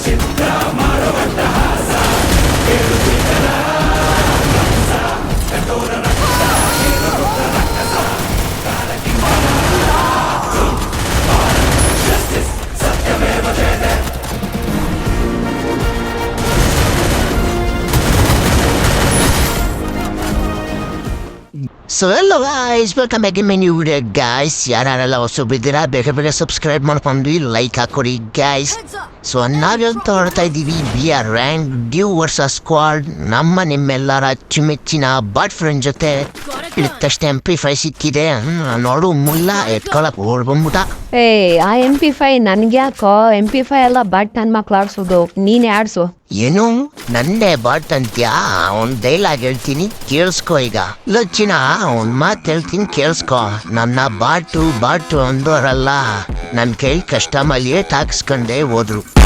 Said. So hello guys welcome back in new video guys ಯಾರೆಲ್ಲ ಹೊಸಬಿದ್ದೀರಾ ಬೇಗ ಬೇಗ ಸಬ್ಸ್ಕ್ರೈಬ್ ಮಾಡ್ಕೊಂಡು ಲೈಕ್ ಹಾಕೊಡಿ ಗಾಯ್ಸ್ ಸೊ ನಾವಿವತ್ತು ಹೊರಡ್ತಾ ಇದ್ದೀವಿ B R rank duo versus squad ನಮ್ಮ ನಿಮ್ಮೆಲ್ಲರ ಅಚ್ಚುಮೆಚ್ಚಿನ ಬಾಟ್ ಫ್ರೆಂಡ್ ಜೊತೆ ತಕ್ಷಣ ಎಂ ಪಿ ಫೈ ಸಿಕ್ಕಿದೆ. ನೋಡು ಮುಲ್ಲ ಎತ್ಕೊಳಕ್ ಓಡ್ ಬಂದ್ಬಿಟ್ಟ. ಏ ಆ ಎಂ ಪಿ ಫೈ ನನ್ಗ್ಯಾಕೋ? ಎಂ ಪಿ ಫೈ ಎಲ್ಲ ಬಟ್ ನನ್ನ ಮಕ್ಳು ಆಡ್ಸೋದು. ನೀನೇ ಆಡ್ಸು. ಏನು? ನಂದೇ ಬಟ್ ಅಂತ್ಯಾ? ಅವ್ನ್ ಡೈಲಾಗ್ ಹೇಳ್ತೀನಿ ಕೇಳಿಸ್ಕೊ ಈಗ. ಲಚ್ಚಿನ ಅವ್ನ್ ಮಾತು ಹೇಳ್ತೀನಿ ಕೇಳಿಸ್ಕೋ. ನನ್ನ ಬಾಟು ಬಾಟು ಅಂದೋರಲ್ಲ. ನನ್ನ ಕೈ ಕಷ್ಟಮಲ್ಲಿಯೇ ತಾಕ್ಸ್ಕೊಂಡೇ ಹೋದ್ರು.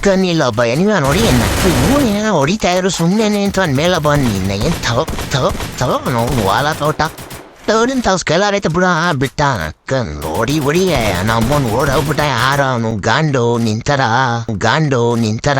ಕಣ್ಣಿಲ್ಲ ಒಬ್ಬ ನೀವ ನೋಡಿ ಇವನು ಏನೋ ಹೊಡಿತಾ ಇದ್ರು ಸುಮ್ಮನೆ ಅಂತ ಅಂದ ಮೇಲೆ ಬಂದು ನಿನ್ನ ಏನು ತಗೋ ತಗೋ ತಗೋ ನಾವು ವಾಲ ತೋಟ ತಗೊಂಡಿನ ತಾವು ಸ್ಕೈಲಾರ್ ಐತೆ ಬಿಡ ಬಿಟ್ಟ ಕಣ್ ನೋಡಿ ಹೊಡಿ ನಮ್ಮನ್ ಓಡ್ ಹೋಗ್ಬಿಟ್ಟ ಯಾರ ಅವನು ಗಾಂಡು ನಿಂತರ ಗಾಂಡು ನಿಂತರ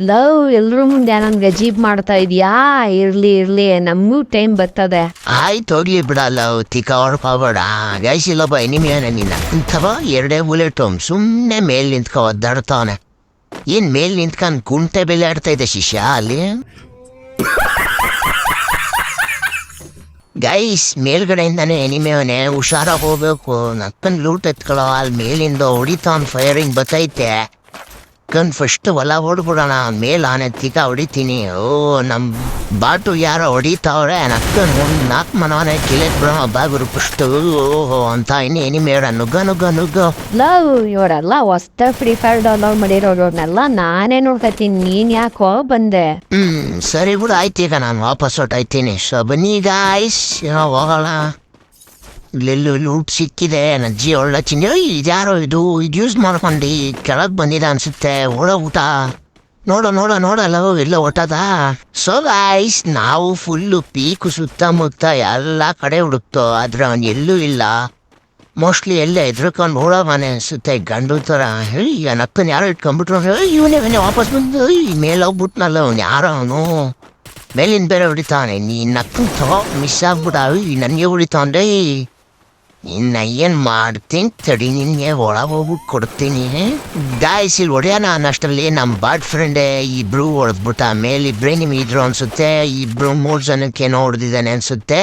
ಲವ್ ಎಲ್ರ ಮುಂದೆ ನನ್ಗೆ ಅಜೀಬ್ ಮಾಡ್ತಾ ಇದೀಯಾ? ಇರ್ಲಿ ಇರ್ಲಿ, ನಮಗೂ ಟೈಮ್ ಬರ್ತದೆ. ಆಯ್ತು ಹೋಗ್ಲಿ ಬಿಡಲ್ಲ ತಿಕ್ಕ ಹೊಡ್ಕೋಬೇಡ ಗೈಸಿಲ್ಲೊಬ್ಬ ಎನಿಮಿಯನ ನಿನ್ನ ಇಂಥವ ಎರಡೇ ಬುಲೆಟ್ ಸುಮ್ಮನೆ ಮೇಲ್ ನಿಂತ್ಕೊ ಒದ್ದಾಡ್ತಾವನೆ ಏನ್ ಮೇಲ್ ನಿಂತ್ಕೊಂಡ್ ಕುಂಟೆ ಬೆಲೆ ಆಡ್ತಾ ಇದೆ ಶಿಷ್ಯ ಅಲ್ಲಿ? ಗೈಸ್, ಮೇಲ್ಗಡೆಯಿಂದಾನೆ ಎನಿಮೆವನೆ ಹುಷಾರಾಗಿ ಹೋಗ್ಬೇಕು. ನಕ್ಕನ್ ಲೂಟ್ ಎತ್ಕೊಳ್ಳೋ ಅಲ್ಲಿ ಮೇಲಿಂದ ಹೊಡಿತಾವ್ನ ಫೈರಿಂಗ್ ಬತ್ತೈತೆ ಕಣ್ ಫಸ್ಟ್ ಹೊಲ ಹೊಡ್ಬಿಡೋಣ ಮೇಲೆ ಆನೆ ತಿಕ್ಕ ಹೊಡಿತೀನಿ. ಓ ನಮ್ಮ ಬಾಟು ಯಾರೋ ಹೊಡಿತಾವ್ರೆ? ನಕ್ಕನ್ ಒಂದ್ ನಾಲ್ಕು ಮನವನೆ ಕಿಲೆಟ್ ಬಿಡೋ ಬಾಗುರು ಫಸ್ಟ್ ಓಹೋ ಅಂತ ಇನ್ನೇನಿ ಮೇಡ ನುಗ್ಗ ನುಗ್ಗ ನುಗ್ಗ. ಲವ್ ಇವರೆಲ್ಲ ಹೊಸ್ತ ಫ್ರೀ ಫೈರ್ ಡೌನ್ಲೋಡ್ ಮಾಡಿರೋರ್ನೆಲ್ಲ ನಾನೇ ನೋಡ್ಕತೀನಿ. ನೀನ್ ಯಾಕೋ ಬಂದೆ? ಹ್ಮ್ ಸರಿ ಬಿಡು ಆಯ್ತೀಗ ನಾನು ವಾಪಸ್ ಹೊಟ್ಟಾಯ್ತೀನಿ ಸೊ ಬನ್ನಿ ಗಾಯ್ಸ್ ಹೋಗೋಣ. ಇಲ್ಲೆಲ್ಲೂ ಸಿಕ್ಕಿದೆ ನಜ್ಜಿ ಒಳ್ಳೆ ಚಿನ್ನ ಇದ್ಯಾರೋ ಇದು? ಇದು ಯೂಸ್ ಮಾಡ್ಕೊಂಡು ಕೆಳಗೆ ಬಂದಿದೆ ಅನ್ಸುತ್ತೆ ಹುಳ ಊಟ. ನೋಡ ನೋಡ, ನೋಡಲ್ಲ, ಎಲ್ಲ ಹೊಟ್ಟದ ಸೊ ಗಾಯ್ಸ್ ನಾವು ಫುಲ್ಲು ಪೀಕು ಸುತ್ತಮುತ್ತ ಎಲ್ಲ ಕಡೆ ಹುಡುಕ್ತೋ, ಆದ್ರೆ ಅವ್ನು ಎಲ್ಲೂ ಇಲ್ಲ. ಮೋಸ್ಟ್ಲಿ ಎಲ್ಲ ಎದ್ರಕೊಂಡು ಓಡೋ ಮನೆ ಅನ್ಸುತ್ತೆ, ಗಂಡು ಥರ. ಹೇಳಿ ನಕ್ಕನ ಯಾರೋ ಇಟ್ಕೊಂಡ್ಬಿಟ್ರು? ಹೇಳಿ ಇವನೇ ಇವನೇ, ವಾಪಸ್ ಬಂದು ಮೇಲೆ ಹೋಗ್ಬಿಟ್ನಲ್ಲ ಅವ್ನು, ಯಾರೋ ಅವನು? ಮೇಲಿನ ಬೇರೆ ಹೊಡಿತಾನೆ ನೀ ತಗೋ ಮಿಸ್ ಆಗ್ಬಿಡ ಈ ನನಗೆ ಹೊಡಿತಾನೆ ಇನ್ನ ಏನು ಮಾಡ್ತೀನಿ ತಡಿ, ನಿನಗೆ ಒಳ ಹೋಗಿ ಕೊಡ್ತೀನಿ. ದಾಯಿಸಿ ಇಲ್ಲಿ ನಾನು ಅನ್ನಷ್ಟರಲ್ಲಿ ನಮ್ಮ ಬಾಡ್ ಫ್ರೆಂಡೇ ಇಬ್ರು ಹೊಡೆದ್ಬಿಟ್ಟ ಮೇಲೆ ಇಬ್ಬರೇ ನಿಮ್ಗೆ ಇದ್ರು ಅನ್ಸುತ್ತೆ. ಇಬ್ರು ಮೂರು ಜನಕ್ಕೆ ಏನೋ ಹೊಡೆದಿದ್ದಾನೆ ಅನಿಸುತ್ತೆ.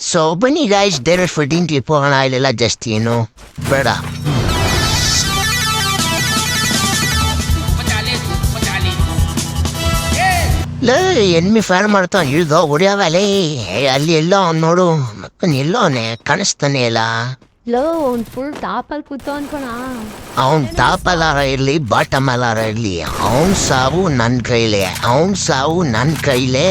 ಸೊ ಬನ್ನಿ ಗಾಯ್ಸ್ ಡೈರೆಕ್ಟ್ ಫಿಟ್ಟಿಂಗ್ ಟ್ರಿಪ್ ಹೋಗೋಣ ಇಲ್ಲೆಲ್ಲ ಜಾಸ್ತಿ ಏನು ಬೇಡ. ಲೇ ಎನ್ಮಿ ಫೈರ್ ಮಾಡ್ತಾ ಇಳ್ದೋ ಹೊಡಿಯವಲೇ ಅಲ್ಲಿ ಎಲ್ಲೋ ಅವ್ನು ನೋಡು. ಮಕ್ಕನ್ ಎಲ್ಲೋ ಅವನೇ ಕಾಣಿಸ್ತಾನೆ ಇಲ್ಲ. ಲೋ ಅವ್ನ್ ಫುಲ್ ಟಾಪಲ್ಲಿ ಕೂತು ಅನ್ಕೋಣ. ಅವನ್ ಟಾಪ್ ಅಲಾರ ಇರ್ಲಿ ಬಾಟಮ್ ಅಲಾರ ಇರ್ಲಿ. ಅವನ್ ಸಾವು ನನ್ನ ಕೈಲೇ ಅವನ್ ಸಾವು ನನ್ನ ಕೈಲೇ.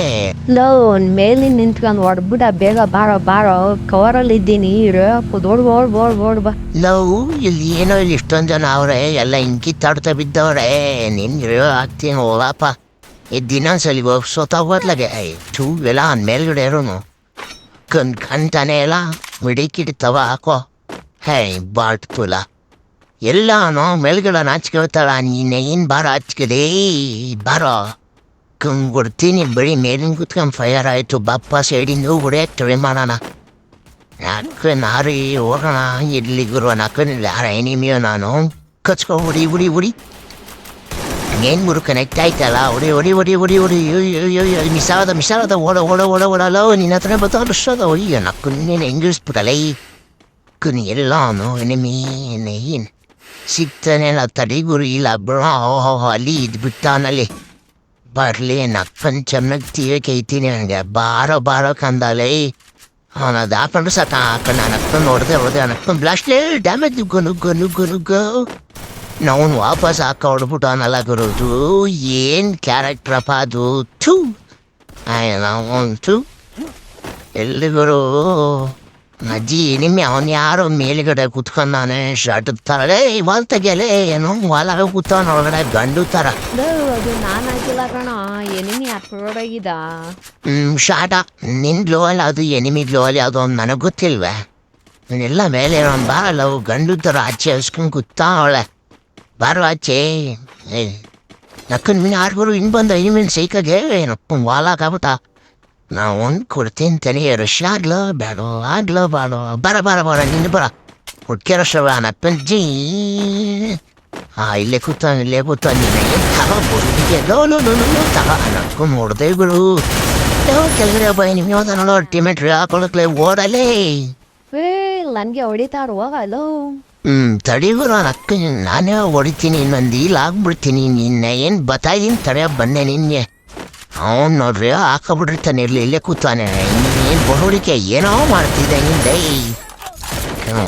ಲೋ ಅವ್ನ್ ಮೇಲೆ ನಿಂತ್ಕೊಂಡು ಹೊಡ್ಬಿಡ ಬೇಗ ಬಾರೋ ಬಾರೋ. ಕವರಲ್ಲಿ ಇದ್ದೀನಿ ಇರೋ ಓಡ್ ಓಡ್ ಓಡ್ ಓಡ್ ಬಾ. ಲವ್ ಇಲ್ಲಿ ಏನೋ ಇಲ್ಲಿ ಇಷ್ಟೊಂದು ಜನ ಅವ್ರೆ ಎಲ್ಲ ಇಂಕಿತ್ತಾಡ್ತಾ ಬಿದ್ದವ್ರೆ. ನಿನ್ಗೆ ಆಗ್ತೀನಿ ಹೋಗಪ್ಪ. ಹೋಗಿ ಸೋತಾಗೋದ್ಲಾಗೆ ಟೂ ಎಲ್ಲ ಅವ್ನ ಮೇಲ್ಗಡೆ ಇರೋನು ಕಣ್ ಕಣ್ತಾನೆ ಇಲ್ಲ, ಮಿಡಿಕಿಡ್ತವ, ಹಾಕೋ. ಹೇ ಬಾಟ್ ತುಲ ಎಲ್ಲಾನು ಮೇಲ್ಗಡೆ ನಾಚ್ಕೊಳ್ತಾಳ, ನೀನೆ ಏನು ಬಾರ ಹಚ್ಕದೆ? ಬಾರೋ. ಕಂಗ್ ಕೊಡ್ತೀನಿ ಬರೀ ಮೇಲಿನ ಕುತ್ಕೊಂಡ್ ಫೈರ್ ಆಯ್ತು, ಬಪ್ಪ ಸೈಡಿಂದ ಹೊಡೆಯಕ್ಕೆ ಟ್ರೈ ಮಾಡೋಣ. ಯಾಕೆ ನಾರಿ ಹೋಗೋಣ, ಇರ್ಲಿ ಗುರು ನಾಕನಿಲ್ಲ ಯಾರ ಎನಿಮಿಯೋ ನಾನು. ಕಚ್ಕೊ ಹೊಡಿ ಹೊಡಿ ಹೊಡಿ ಏನ್ ಗುರು ಕನೆಕ್ಟ್ ಆಯ್ತಲ್ಲ ಹೊಡಿ ಹೊಡಿ ಹೊಡಿ ಹೊಡಿ ಹೊಡಿ ಮಿಸ್ ಆದ ಮಿಸ್ ಆದ ಓಡ ಓಡ ಓಡ ಓಡಲ್ಲ ನಿನ್ನ ಹತ್ರ ಬರ್ತಾವ ಅದ ಅಯ್ಯೋ ನಕ್ಕು ನೀನು ಹೆಂಗಿಸ್ಬಿಟ್ಟಲ್ಲ ಈ ಕುನ್ ಎಲ್ಲಾನು ಎನಿಮಿ ಏನ್ ಸಿಗ್ತಾನೆ ಇಲ್ಲ ತಡಿ ಗುರು ಇಲ್ಲ ಬ್ರೋ ಓಹೋ ಅಲ್ಲಿ ಇದು ಬಿಟ್ಟಾನಲ್ಲಿ ಬರ್ಲಿ ನಕ್ಕನ್ ಚೆನ್ನಾಗಿ ತೀವೆ ಕೈತೀನಿ ನನಗೆ ಬಾರೋ ಬಾರೋ ಕಂದಲೇ ಅವನ ಅದು ಹಾಕೊಂಡು ಸಾಕ ಹಾಕೊಂಡು ನಾನು ಹಾಕೊಂಡು ನಾವು ವಾಪಸ್ ಹಾಕೊಂಡ್ಬಿಟ್ಟು ಅನ್ನಲ್ಲ ಗುರುದು ಏನು ಕ್ಯಾರೆಕ್ಟ್ರಪ್ಪ ಅದು? ಥೂ. ಆಯ್ ನಾವು ಥೂ. ಎಲ್ಲಿ ಗುರು ಅಜ್ಜಿ ನಿಮ್ಮೆ ಅವನ್ ಯಾರೋ ಮೇಲುಗಡೆ ಕುತ್ಕೊಂಡಾನೆ ಶರ್ಟ್ ತರ ಇವಾಗ ತೆಗಿಯಲೇ ಏನೋ ಹೊಲಾಗ ಕೂತವನ ಒಳಗಡೆ ಗಂಡು ತರ. ಅದು ನಾನು ಹಾಕಿಲ್ಲ ಕಣ. ಎನಿಮಿ ಹಾಕ್ಬಿಡೋದಾಗಿದ ಹ್ಮ್ ಶಾಟ. ನಿನ್ ಗ್ಲೋ ಅಲ್ಲ ಅದು ಎನಿಮಿ ಗ್ಲೋ ಅಲ್ಲಿ ಅದು ನನಗೆ ಗೊತ್ತಿಲ್ವೇ? ಎಲ್ಲ ಮೇಲೆ ಬಾ ಅಲ್ಲ ಗಂಡು ಥರ ಆಚೆ ಹಸ್ಕೊಂಡು ಕೂತಾ ಅವಳೆ ಬಾರೋ ಆಚೆ. ಏ, ನಕ್ಕನ್ ಮೀನು ಆರ್ಗರು ಇನ್ನು ಬಂದ ಇನ್ನು ಸೈಕಾಗೆ ಏನಪ್ಪ ವಾಲಾಕಾಗುತ್ತಾ ನಾ ಒಂದು ಕೊಡ್ತೀನಿ ತನಿ ರಶ್ ಆಗ್ಲೋ ಬೇಡೋ ಆಗ್ಲೋ, ಬಾಡೋ. ಬರ ಬರ ಬರ ನಿನ್ನ ಬರ ಹುಡ್ಕೆ ರಶ ನಪ್ಪನ್ ಜೀ. ಆ, ಇಲ್ಲೇ ಕೂತ ಇಲ್ಲೇ ಕೂತ ನೀನು ತಗೋ ಬುರುಡಿಗೆ ಲೋ ಲೋ ಲೋ ಲೋ ತಗೋ, ನಕ್ಕು ನೋಡ್ದೆ ಬಿಡು ಕೆಳಗಡೆ ಬಾಯ್ ನಿಮ್ಗೆ ಹೋದ ನೋಡೋ, ಟಿಮೆಟ್ರಿ ಹಾಕೊಳಕ್ಲೆ ಓಡಲೇ. ಏ ನನಗೆ ಹೊಡಿತಾರ ಹೋಗಲ್ಲೋ ಹ್ಮ್ ತಡಿಗೂ ನಾನು ಅಕ್ಕ ನಾನೇ ಹೊಡಿತೀನಿ ಇನ್ನೊಂದು ಈಲ್ ಆಗ್ಬಿಡ್ತೀನಿ ನಿನ್ನೆ, ಏನು ಬತ್ತಾಯಿದ್ದೀನಿ ತಡೆಯ ಬಂದೆ ನಿನ್ನೆ. ಅವನು ನೋಡ್ರಿ ಹಾಕಬಿಟ್ಟಿರ್ತಾನೆ, ಇರ್ಲಿ, ಇಲ್ಲೇ ಕೂತಾನೆ. ಏನು ಬಡವಡಿಕೆ ಏನೋ ಮಾಡ್ತಿದ್ದೆ ಹಿಂದೆ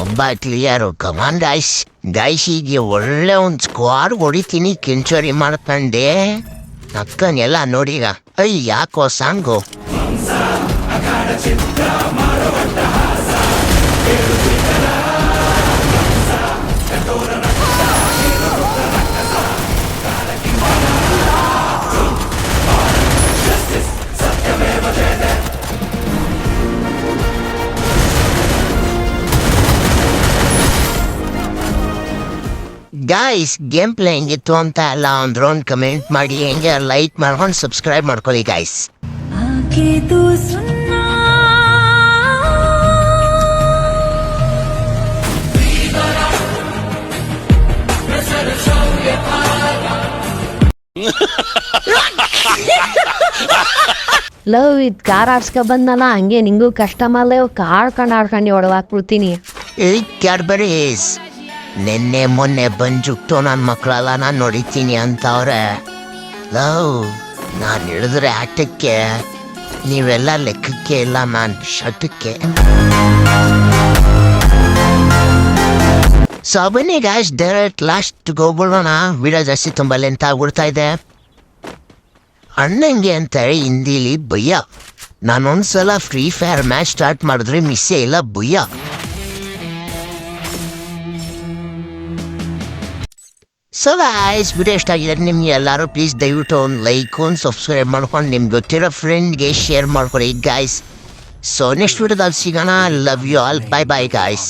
ಒಬ್ಬ ಕ್ಲಿಯರು ಕಮಾನ್ ಗಾಯ್ಸ್ ಗಾಯ್ಸಿಗೆ ಒಳ್ಳೆ ಒಂದು ಸ್ಕ್ವಾಡ್ ಹೊಡಿತೀನಿ, ಕಿಂಚೋರಿ ಮಾಡ್ಕೊಂಡೆ ಅಕ್ಕನೆಲ್ಲ ನೋಡೀಗ ಅಯ್ಯ ಯಾಕೋ ಸಾಂಗು? ಗಾಯ್ಸ್ ಗೇಮ್ ಪ್ಲೇ ಹೆಂಗಿತ್ತು ಅಂತ ಎಲ್ಲ ಒಂದು ರೌಂಡ್ ಕಮೆಂಟ್ ಮಾಡಿ ಹೆಂಗೆ ಲೈಕ್ ಮಾಡ್ಕೊಂಡು ಸಬ್ಸ್ಕ್ರೈಬ್ ಮಾಡ್ಕೊಳ್ಳಿ ಗಾಯ್ಸ್ ಲವ್ ಇದ್ ಕಾರ್ ಆಡ್ಸ್ಕೊ ಬಂದ್ನಲ್ಲ ಹಂಗೆ ನಿಂಗೂ ಕಷ್ಟಮಲ್ಲೇ ಕಾಡ್ಕೊಂಡು ಆಡ್ಕೊಂಡು ಹೊಡವಾಕ್ಬಿಡ್ತೀನಿ ಕ್ಯಾಡ್ಬರೀಸ್ ನಿನ್ನೆ ಮೊನ್ನೆ ಬಂಜುಕ್ತು ನನ್ನ ಮಕ್ಕಳೆಲ್ಲ ನಾನು ನೋಡಿತೀನಿ ಅಂತವ್ರೆ. ಲವ್, ನಾನು ಹಿಡಿದ್ರೆ ಆಟಕ್ಕೆ, ನೀವೆಲ್ಲ ಲೆಕ್ಕಕ್ಕೆ ಇಲ್ಲ ನಾನು ಶಟಕ್ಕೆ. ಸೊ ಬನ್ನಿ ಗಾಯ್ಸ್ ಡೈರೆಕ್ಟ್ ಲಾಸ್ಟ್ ಹೋಗ್ಬಿಡೋಣ. ವಿಡಿಯೋ ಜಾಸ್ತಿ ತುಂಬ ಲೆಂತ್ ಆಗ್ಬಿಡ್ತಾ ಇದೆ. ಅಣ್ಣಂಗೆ ಅಂತ ನಾನು ಭಯ್ಯ ನಾನೊಂದ್ಸಲ ಫ್ರೀ ಫೈರ್ ಮ್ಯಾಚ್ ಸ್ಟಾರ್ಟ್ ಮಾಡಿದ್ರೆ ಮಿಸ್ಸೇ ಇಲ್ಲ ಭಯ್ಯ ಸೊ ಗಾಯ್ಸ್ ವಿಡಿಯೋ ಇಷ್ಟ ಆಗಿದೆ ನಿಮ್ಗೆ ಎಲ್ಲರೂ ಪ್ಲೀಸ್ ದಯವಿಟ್ಟು ಒಂದು ಲೈಕ್ ಒಂದು ಸಬ್ಸ್ಕ್ರೈಬ್ ಮಾಡ್ಕೊಂಡು ನಿಮ್ಗೆ ಗೊತ್ತಿರೋ ಫ್ರೆಂಡ್ಗೆ ಶೇರ್ ಮಾಡ್ಕೊಡಿ ಗಾಯ್ಸ್ ಸೊ ನೆಕ್ಸ್ಟ್ ವಿಡಿಯೋದಲ್ಲಿ ಸಿಗೋಣ love you all bye bye guys